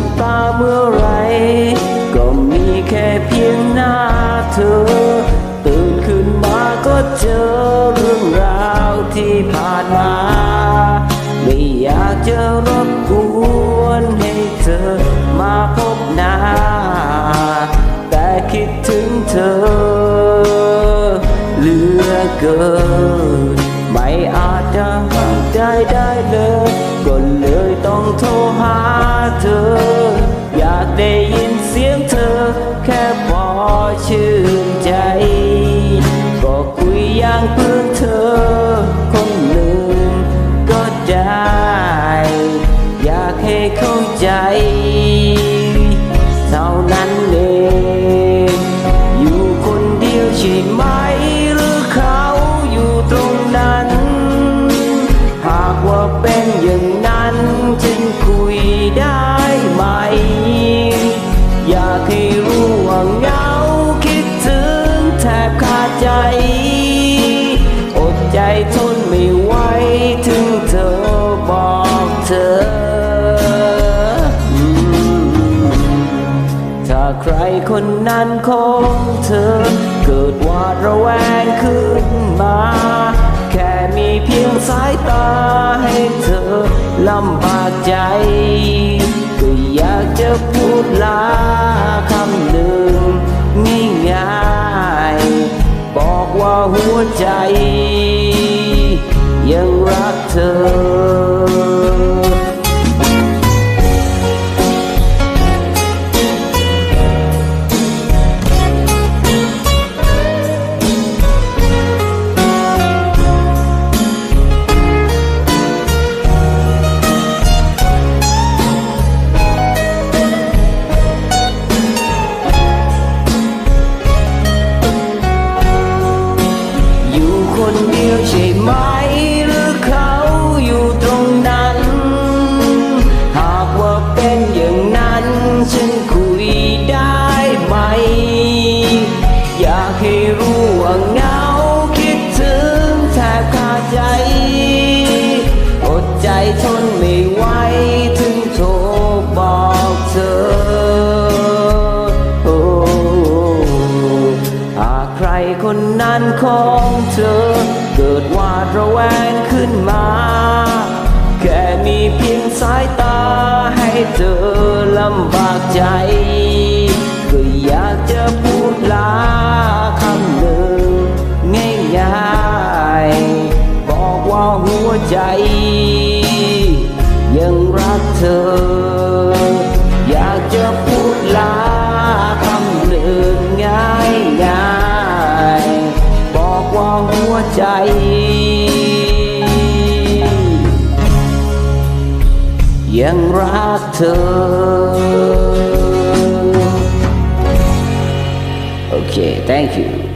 ับตาเมื่อไร ก็มีแค่เพียงหน้าเธอ ตื่นขึ้นมาก็เจอเรื่องราวที่ผ่านมา ไม่อยากจะรบกวนให้เธอมาพบหน้า แต่คิดถึงเธอเหลือเกิน ไม่อาจจะห้ามใจได้เลย ได้ อยากให้เข้าใจเท่านั้นเองอยู่คนเดียวใช่ไหม หรือเขาอยู่ตรงนั้น หากว่าเป็นอย่างนั้นฉันคุยได้ไหม อยากให้รู้ว่าเงาคิดถึงแทบขาดใจ อดใจทนไม่ไหว ธอ ถ้าใครคนนั้นของเธอ เกิดวาดระแวงขึ้นมา แค่มีเพียงสายตาให้เธอลำบากใจ ก็อยากจะพูดลาคำหนึ่งง่ายๆบอกว่าหัวใจ ยังรักเธอ คนเดียวใช่ไหม คนนั้นของเธอ เกิดวาดระแวงขึ้นมา แค่มีเพียงสายตาให้เธอลำบากใจ ก็อยากจะพูดลาคำหนึ่งง่ายๆบอกว่าหัวใจ ยังรักเธอ ยังรักเธอโอเค thank you